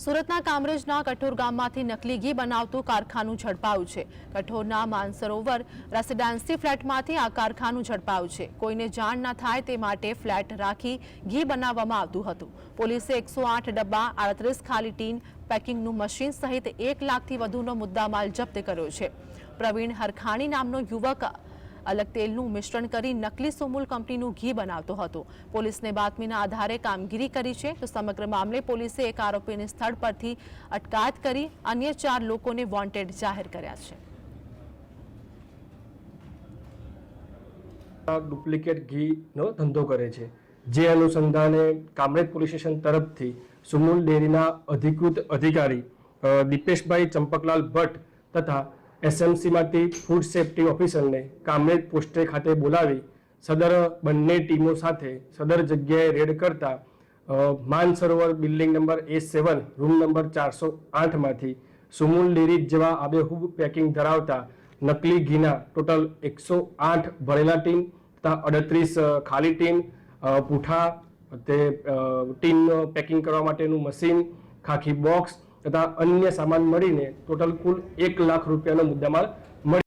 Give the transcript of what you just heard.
સુરતના કામરેજના કઠોર ગામમાંથી નકલી ઘી બનાવતું કારખાનું ઝડપાયું છે. કઠોરના માનસરોવર રેસિડેન્સી ફ્લેટમાંથી આ કારખાનું ઝડપાયું છે. કોઈને જાણ ના થાય તે માટે ફ્લેટ રાખી ઘી બનાવવામાં આવતું હતું. પોલીસે એકસો આઠ ડબ્બા, આડત્રીસ ખાલી ટીન, પેકિંગનું મશીન સહિત એક લાખથી વધુનો મુદ્દામાલ જપ્ત કર્યો છે. પ્રવીણ હરખાણી નામનો યુવક અલગ તેલનું મિશ્રણ કરી નકલી સુમુલ કંપનીનું ઘી બનાવતો હતો. પોલીસને બાતમીના આધારે કામગીરી કરી છે. તો સમગ્ર મામલે પોલીસે એક આરોપીને સ્થળ પરથી અટકાયત કરી અન્ય ચાર લોકોને વોન્ટેડ જાહેર કર્યા છે. ડુપ્લિકેટ ઘીનો ધંધો કરે છે. જે અનુસંધાને કામરેજ પોલીસ સ્ટેશન તરફથી સુમુલ ડેરીના અધિકૃત અધિકારી દીપેશભાઈ ચંપકલાલ ભટ્ટ તથા એસએમસીમાંથી ફૂડ સેફ્ટી ઓફિસરને કામરેજ પોસ્ટે ખાતે બોલાવી સદર બંને ટીમો સાથે સદર જગ્યાએ રેડ કરતા Mansarovar building number A seven, room number ચારસો આઠમાંથી સુમુલ ડેરી જેવા આબેહૂબ પેકિંગ ધરાવતા નકલી ઘીના ટોટલ એકસો આઠ ભરેલા ટીમ તથા અડત્રીસ ખાલી ટીમ પૂઠા, તે ટીમ પેકિંગ કરવા માટેનું મશીન, ખાખી બોક્સ તથા અન્ય સામાન મળીને ટોટલ કુલ એક લાખ રૂપિયાનો મુદ્દામાલ